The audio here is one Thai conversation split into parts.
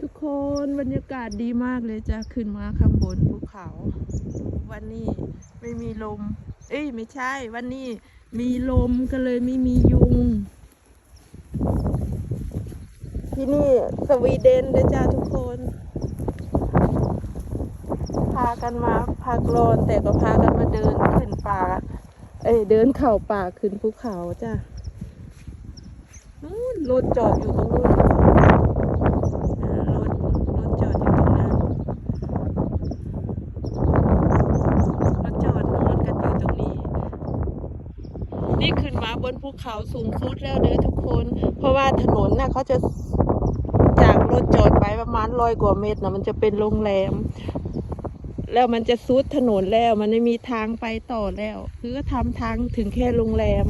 ทุกคนบรรยากาศดีมากเลยจ้ะขึ้นมาข้างบนภูเขา วันนี้ไม่มีลม เอ้ยไม่ใช่ วันนี้มีลมก็เลยไม่มียุง ที่นี่สวีเดนเลยจ้าทุกคน พากันมาพักร้อนแต่ก็พากันมาเดินขึ้นป่าเอ้ยเดินเข่าป่าขึ้นภูเขาจ้ะนู่นรถจอดอยู่ตรงนู้นอ่ารถรถจอดอยู่ตรงนั้นรถจอดนอนกันอยู่ตรงนี้ นี่ขึ้น มาบนภูเขาสูงสุดแล้วเด้อทุกคน เพราะว่าถนนน่ะเขาจะจากรถจอดไปประมาณร้อยกว่าเมตรนะมันจะเป็นโรงแรม แล้วมันจะซุดถนนแล้ว มันไม่มีทางไปต่อแล้ว คือก็ทำทางถึงแค่โรงแรม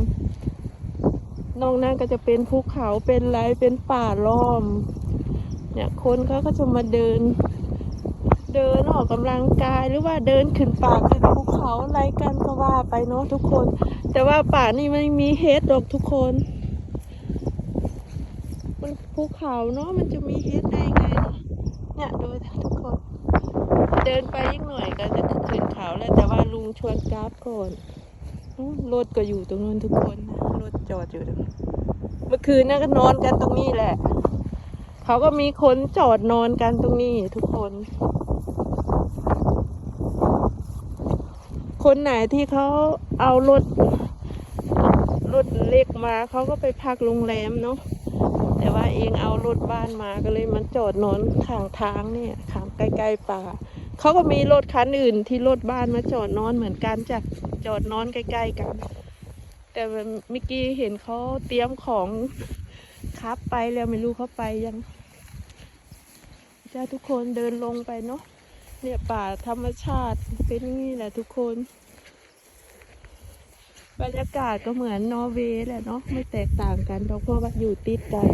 นอกนั้นก็จะเป็นภูเขาเป็นไรเป็นป่าล้อม เนี่ยคนเขาก็จะมาเดิน เดินออกกำลังกายหรือว่าเดินขึ้นป่าขึ้น ว่าไปเนาะทุกคน แต่ว่าป่านี่ไม่มีเฮดหรอกทุกคน มันภูเขาเนาะมันจะมีเฮดได้ไงเนาะเนี่ยดูทุกคน เดินไปอีกหน่อยก็จะขึ้นเขาแล้วแต่ว่าลุงชวนกราฟก่อนรถก็อยู่ตรงนู้นทุกคนรถจอดอยู่ตรงเมื่อคืนน่ะก็นอนกันตรงนี้แหละ เขาก็มีคนจอดนอนกันตรงนี้ทุกคน คนไหนที่เขาเอารถรถเล็กมาเขาก็ไปพักโรงแรมเนาะแต่ว่าเองเอารถบ้านมาก็เลยมันจอดนอนข้างทางเนี่ยข้างใกล้ๆป่าเขาก็มีรถคันอื่นที่รถบ้านมาจอดนอนเหมือนกันจากจอดนอนใกล้ ๆ กัน แต่เมื่อกี้เห็นเขาเตรียมของคับไปแล้วไม่รู้เขาไปยังจ้าทุกคนเดินลงไปเนาะ เนี่ยป่าธรรมชาติเป็นอย่างนี้แหละทุกคน บรรยากาศก็เหมือนนอร์เวย์แหละเนาะไม่แตกต่างกันเพราะว่าอยู่ติดกัน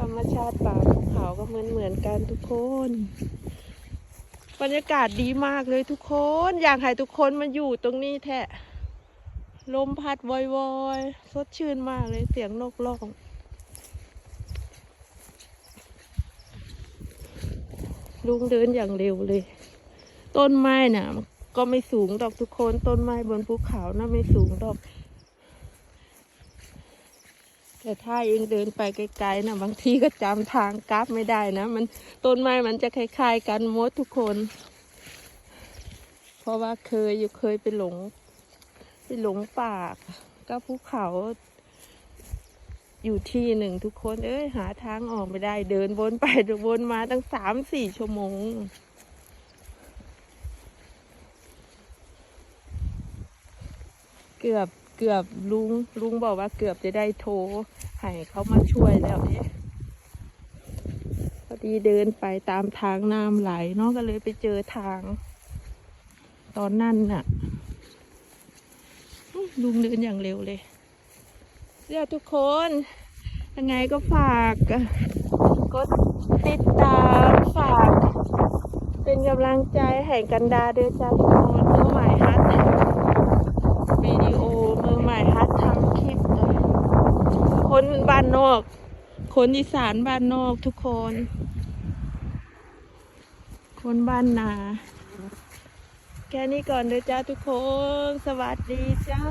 ธรรมชาติป่าภูเขาก็เหมือนเหมือนกันทุกคน บรรยากาศดีมากเลยทุกคน อยากให้ทุกคนมาอยู่ตรงนี้แทะลมพัดวอยๆสดชื่นมากเลยเสียงนกร้อง ลุงเดินอย่างเร็วเลย ต้นไม้น่ะ ก็ไม่สูงดอกทุกคนต้นไม้บนภูเขาน่ะไม่สูงดอก แต่ถ้าเองเดินไปไกลๆนะบางทีก็จำทางกราฟไม่ได้นะมันต้นไม้มันจะคล้ายๆกันหมดทุกคน เพราะว่าเคยอยู่เคยไปหลง ไปหลงป่าก็ภูเขา อยู่ที่หนึ่งทุกคนเอ้ยหาทางออกไม่ได้ เดินวนไปวนมาตั้งสามสี่ชั่วโมง เกือบเกือบลุงลุงบอกว่าเกือบจะได้โทรให้เขามาช่วยแล้วเนี่ยพอดีเดินไปตามทางน้ำไหลเนาะก็เลยไปเจอทาง ตอนนั้นน่ะลุงเดินอย่างเร็วเลย เรียกทุกคน ยังไงก็ฝากกดติดตามฝาก เป็นกำลังใจให้กันดาเดือจ้าทุกคนมือใหม่ฮัทวิดีโอมือใหม่ฮัททำคลิปคนบ้านนอก คนอีสานบ้านนอกทุกคน คนบ้านนาแค่นี้ก่อนเด้อจ้าทุกคน สวัสดีจ้า